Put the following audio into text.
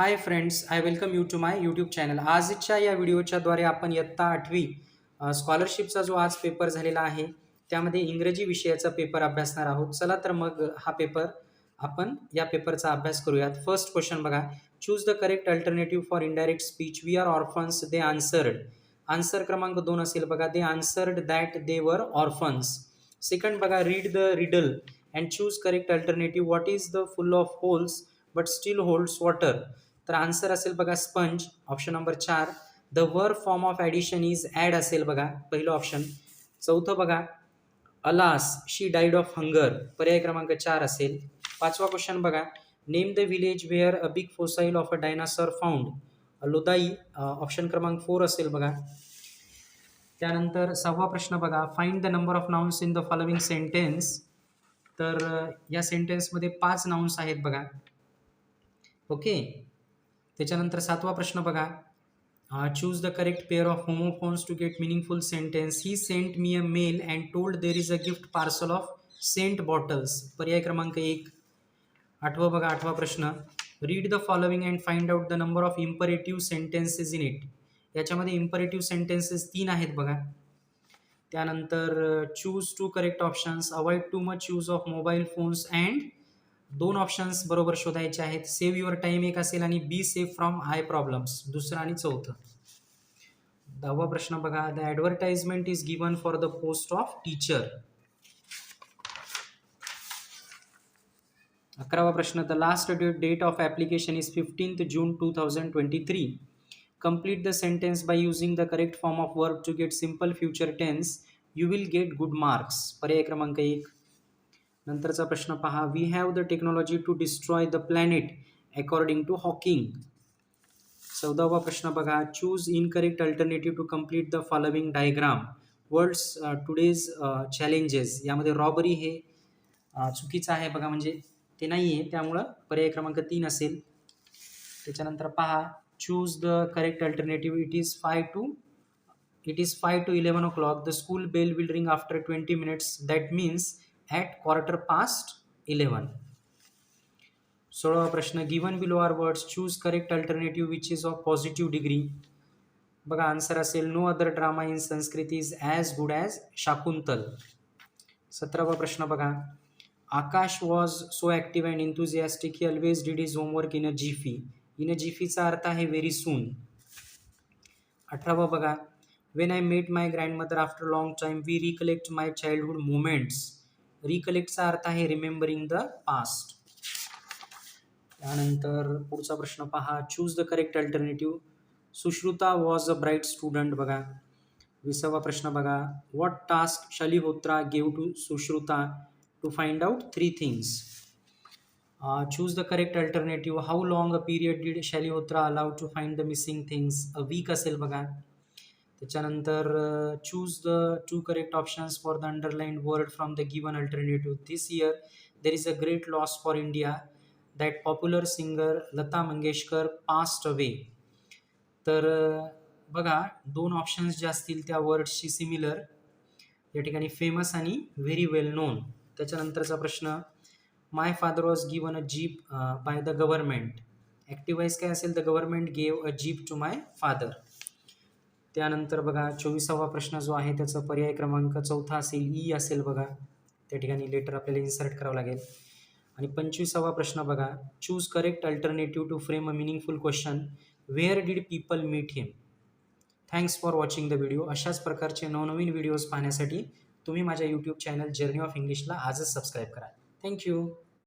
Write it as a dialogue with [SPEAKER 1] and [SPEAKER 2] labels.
[SPEAKER 1] Hi friends I welcome you to my YouTube channel आजच्या या व्हिडिओच्याद्वारे आपण इयत्ता आठवी स्कॉलरशिपचा जो आज पेपर झालेला आहे त्यामध्ये इंग्रजी विषयाचा पेपर अभ्यासणार आहोत. चला तर मग हा पेपर आपण या पेपरचा अभ्यास करूयात. फर्स्ट क्वेश्चन बघा. Choose the correct alternative for indirect speech we are orphans they answered answer क्रमांक दोन असेल बघा. They answered that they were orphans second बघा read the riddle and choose correct alternative what is the full of holes but still holds water तर answer असेल बघा sponge option number चार. The verb form of addition is add असेल बघा पहिलं option चौथं बघा alas she died of hunger पर्याय क्रमांक चार असेल. पाचवा क्वेश्चन बघा name the village where a big fossil of a dinosaur found Lodai option क्रमांक फोर असेल बघा. त्यानंतर सहावा प्रश्न बघा find the number of nouns in the following sentence तर या सेंटेन्समध्ये पाच नाउन्स आहेत बघा. ओके त्याच्यानंतर सातवा प्रश्न बघा. Choose the correct pair of homophones to get meaningful sentence he sent me a mail and told there is a gift parcel of scent bottles पर्याय क्रमांक एक. आठवं बघा आठवा प्रश्न. Read the following and find out the number of imperative sentences in it याच्यामध्ये imperative sentences तीन आहेत बघा. त्यानंतर choose two correct options avoid too much use of mobile phones and दोन ऑप्शन्स बरोबर शोधायचे आहेत. सेव्ह युअर टाईम एक असेल आणि be safe from eye problems दुसरं आणि चौथं. दहावा प्रश्न बघा. The advertisement is given for the post of teacher अकरावा प्रश्न. The last date of application is fifteenth June two thousand twenty three complete the sentence by using the correct form of verb to get simple future tense. You will get good marks. पर्याय क्रमांक एक. नंतरचा प्रश्न पहा. We have the technology to destroy the planet according to Hawking चौदावा प्रश्न बघा. Choose incorrect alternative to complete the following diagram world's today's challenges यामध्ये robbery हे चुकीचं आहे बघा. म्हणजे ते नाही आहे त्यामुळं पर्याय क्रमांक तीन असेल. त्याच्यानंतर पहा. Choose the correct alternative it is five to it is five to eleven o'clock the school bell will ring after twenty minutes that means at quarter past eleven सोळावा प्रश्न given below are words choose correct alternative which is of positive degree बघा answer असेल no other drama in Sanskrit is as good as Shakuntal. सतरावा प्रश्न बघा. Akash was so active and enthusiastic he always did his homework in a jiffy in a जिफीचा अर्थ आहे very soon अठरावा बघा. When I met my grandmother after long time we recollect my childhood moments रिकलेक्टचा अर्थ आहे remembering the past त्यानंतर पुढचा प्रश्न पहा. Choose the correct alternative Sushruta was a bright student बघा. विसावा प्रश्न बघा. What task Shalihotra gave to Sushruta to find out three things choose the correct alternative how long a period did Shalihotra allowed to find the missing things a week असेल बघा. त्याच्यानंतर choose the two correct options for the underline word from the given alternative this year there is a great loss for India that popular singer Lata Mangeshkar passed away तर बघा दोन options जे असतील त्या वर्ड्सशी similar या ठिकाणी famous आणि very well known त्याच्यानंतरचा प्रश्न my father was given a jeep by the government activise काय असेल? The government gave a jeep to my father त्यानंतर बघा चोवीसावा प्रश्न जो आहे त्याचा पर्याय क्रमांक चौथा असेल ई असेल बघा. त्या ठिकाणी लेटर आपल्याला इन्सर्ट करावं लागेल. आणि पंचवीसावा प्रश्न बघा. Choose correct alternative to frame a meaningful question where did people meet him thanks for watching the video अशाच प्रकारचे नवनवीन व्हिडिओज पाहण्यासाठी तुम्ही माझ्या यूट्यूब चॅनल जर्नी ऑफ इंग्लिशला आजच सबस्क्राईब करा. थँक्यू